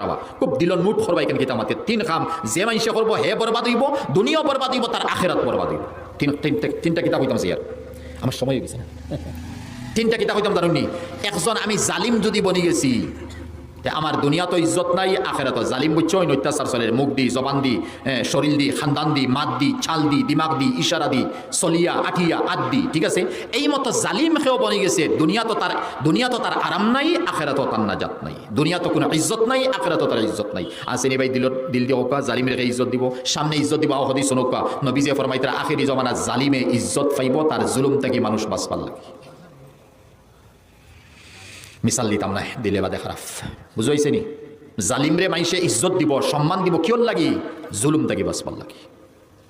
রাবা খুব দিলন মুঠ করবা এখানে কিতা মাতে তিন কাম যে মানুষে করব হে বরবাদ হইব, দুনিয়াও বরবাদ হইব তার আখেরাত বরবাদ হইব। তিন তিনটা কিতাব হইতাম ইয়ার আমার সময় হয়ে গেছে না। তিনটা কিতাব হইতাম জানুনি একজন আমি জালিম যদি বনি গেছি আমার দুনিয়া তো ইজ্জত নাই, আখেরাত জালিম বুঝছ ওই অত্যাচার চলে। মুখ দি, জবান দি শরীর দি, খানদান দি, মাত দি, ছাল দি, দিমাগ দি, ইশারা দি, চলিয়া আঠিয়া আদ দি, ঠিক আছে? এই মতো জালিম খেয়েও বনি গেছে দুনিয়া তো তার দুনিয়া তো তার আরাম নাই আখেরাত তার নাজাত নাই। দুনিয়া তো কোনো ইজ্জত নাই আখেরাত তার ইজ্জত নাই। আসেনি ভাই দিল দিল দিয়ে ওকা জালিম রেখে ইজ্জত দিব, সামনে ইজ্জত দিব, আহদি শোনকা নবীজে ফরমাইতার আখেরি জমানা জালিমে ইজ্জত পাইব, তার জুলুম থেকে মানুষ বাঁচবার লাগে। মিসাল দিতাম না দিলে বাদে খারাপ। বুঝাইছে নি? জালিমরে মাইসে ইজ্জত দিব, সম্মান দিব কিয়র লাগি? জুলুম থাকি বাঁচবার লাগি।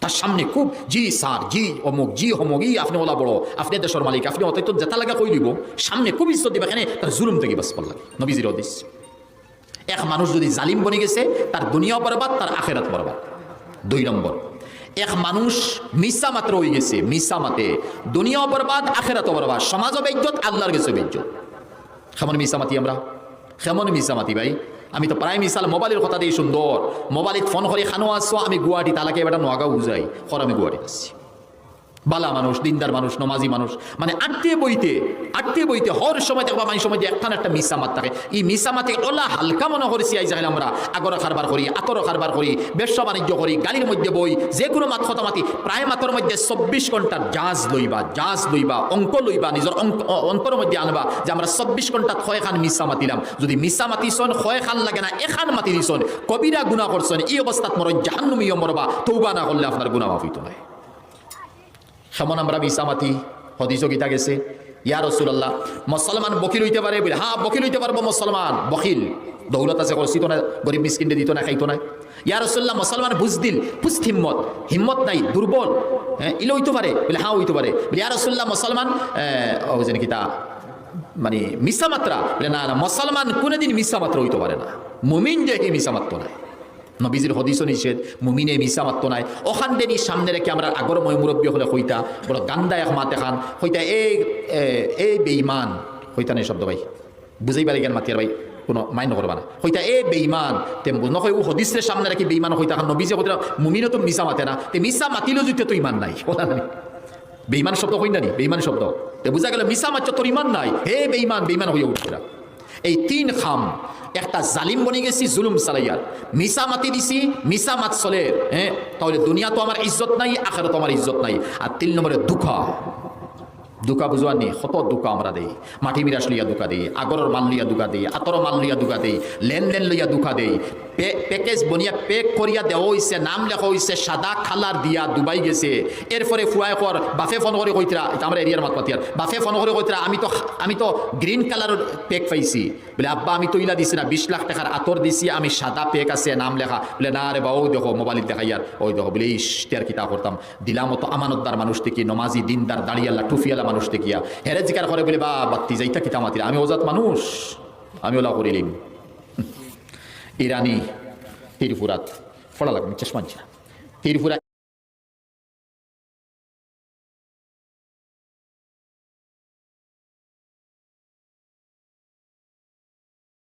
তার সামনে খুব জি স্যার জি অমুক, জি হমুক ই আপনি ওলা বড়, আপনি দেশের মালিক, আপনি অতই তো জেতা লাগা কই দিব। সামনে খুব ইজ্জত দিবা, এখানে তার জুলুম থেকে বাঁচবার লাগে। নবীজির অদিস এক মানুষ যদি জালিম বনে গেছে, তার দুনিয়া বরবাদ, তার আখেরাত বরবাদ। দুই নম্বর, এক মানুষ মিসা মাত্র হয়ে গেছে মিসা মাতে। দুনিয়া বরবাদ আখেরাত বরবাদ সমাজ বেজ্জত আল্লাহর গেছে বেজ্জত কেমন মিসামাতি আমরা কেমন মিসামাতি ভাই আমি তো প্রায় মিসাল মোবাইলের কথা দিয়ে সুন্দর মোবাইলত ফোন করে খানো আসছো আমি গুয়াহাটি তালাকে এবার নোয়াগাঁও বুঝাই হর আমি গুয়াহাটি আসছি বালা মানুষ, দিনদার মানুষ, নমাজি মানুষ। মানে আটতে বইতে আটতে বইতে, হর সময় দেখবা মাই সময় একখান একটা মিসামাত থাকে। এই মিসামাতে ওলা হালকা মনে করেছি আই যাই আমরা। আগর কারবার করি, আতর কারবার করি, ব্যবসা বাণিজ্য করি গাড়ির মধ্যে বই যে কোনো মাত খতামাতি, প্রায় মাতর মধ্যে চব্বিশ ঘণ্টার জাজ লইবা জাজ লইবা, অঙ্ক লইবা, নিজের অঙ্ক অন্তর মধ্যে আনবা, যে আমরা চব্বিশ ঘন্টাত ছয় খান মিসা মাতিলাম। যদি মিসা মাতিছন ছয় খান লাগে না, এখান মাতি দিছন, কবিরা গুণা করছেন এই অবস্থাত মর জাহান্নুমি মরবা তৌবা না করলে আপনার গুণা মাফ হইতো নয় সেমন আমরা মিসামাতি হদিস গীতা গেছে। ইয়া রসুল্লাহ মুসলমান বকিল হইতে পারে বলে হ্যাঁ বকিল হইতে পারব মুসলমান বকিল। দৌলত আছে করছিত না গরিব মিসকিনকে দিত না খাইতো না ইয়া রসুল্লাহ মুসলমান বুঝ দিল পুস্ত হিম্মত হিম্মত নাই দুর্বল হ্যাঁ ইলে হইতে পারে বলে হ্যাঁ হইতে পারে বলে, ইয়া রসুল্লাহ মুসলমান যেন কিতা মানে মিসা মাত্রা, বলে, না না মুসলমান কোনোদিন মিসা মাত্রা হইতে পারে না। মুমিন যে মিসা মাত্র নাই। নবীজির হদিস নিষেধ মুমিনে মিসা মাত্র নাই। ওখান দেনি সামনে রেখে আমরা আগর মই মুরব্বী হলে হইতা বড় গান্দা এক মাত এখান হইতা এই এ, এই বেইমান হইতা নেই শব্দ ভাই। বুঝাই পারি জ্ঞান মাতিয়ার ভাই কোনো মাইন করবা না। হইতা এ বেইমান তে নকয় ও হদিসের সামনে রাখি বেইমান হইতা খান নবীজে হইতা মুমিনে তো মিসা মাতে না। তে মিসা মাতিলেও যদি তো ইমান নাই নাই। বেইমান শব্দ হই না নি? বেইমান শব্দ। তে বুঝা গেল মিসা মাত্র তোর ইমান নাই। হে বেইমান বেইমান হয়ে উঠছে এই তিন খাম, একটা জালিম বনে গেছি, জুলুম সালাইয়ার মিসা মাতি দিছি মিসা মাত চলে হ্যাঁ তাহলে দুনিয়া তো আমার ইজ্জত নাই, আখেরত আমার ইজ্জত নাই। আর তিন নম্বরে দুঃখা। দুকা বুঝোয়া নি? শত দুকা আমরা দেই। মাটি মিরাস লইয়া দুকা দেই, আগৰৰ মাল লইয়া দুকা দেই আতর মাল লইয়া দুকা দেই, লেনদেন লইয়া দুকা দেই। প্যাকেজ বনিয়া পেক করিয়া দেওয়া হইছে, নাম লেখা হইছে, সাদা খালার দিয়া দুবাই গেছে। এরপরে ফুয়াই কর, বাফে ফোন করে কইতরা, এটা আমরা এরিয়ার মাত পাতিয়ার, বাফে ফোন করে কইতরা, আমি তো আমি তো গ্রিন কালারের পেক পাইছি। বলে, আব্বা, আমি তো ইলা দিছি না, বিশ লাখ টাকার আতর দিছি, আমি সাদা পেক আছে, নাম লেখা। বলে, না রে বা ও দেখো মোবাইল দেখাই আর ওই দেখো, বলে ইস্তের কিতা করতাম? দিলাম তো আমানতদার মানুষ থেকে নমাজি দিনদার দাঁড়িয়াল্লা টুফিয়ালা মানুষ দেখিয়া। হেরে জিকার করে বলে বা বাত্তি, যাইতা কিতা মাতিরা? আমি ওজাত মানুষ, আমি ওলা করিলিম। ইরানি তিরপুরাত ফড়া লাগবে ছিল তিরপুরা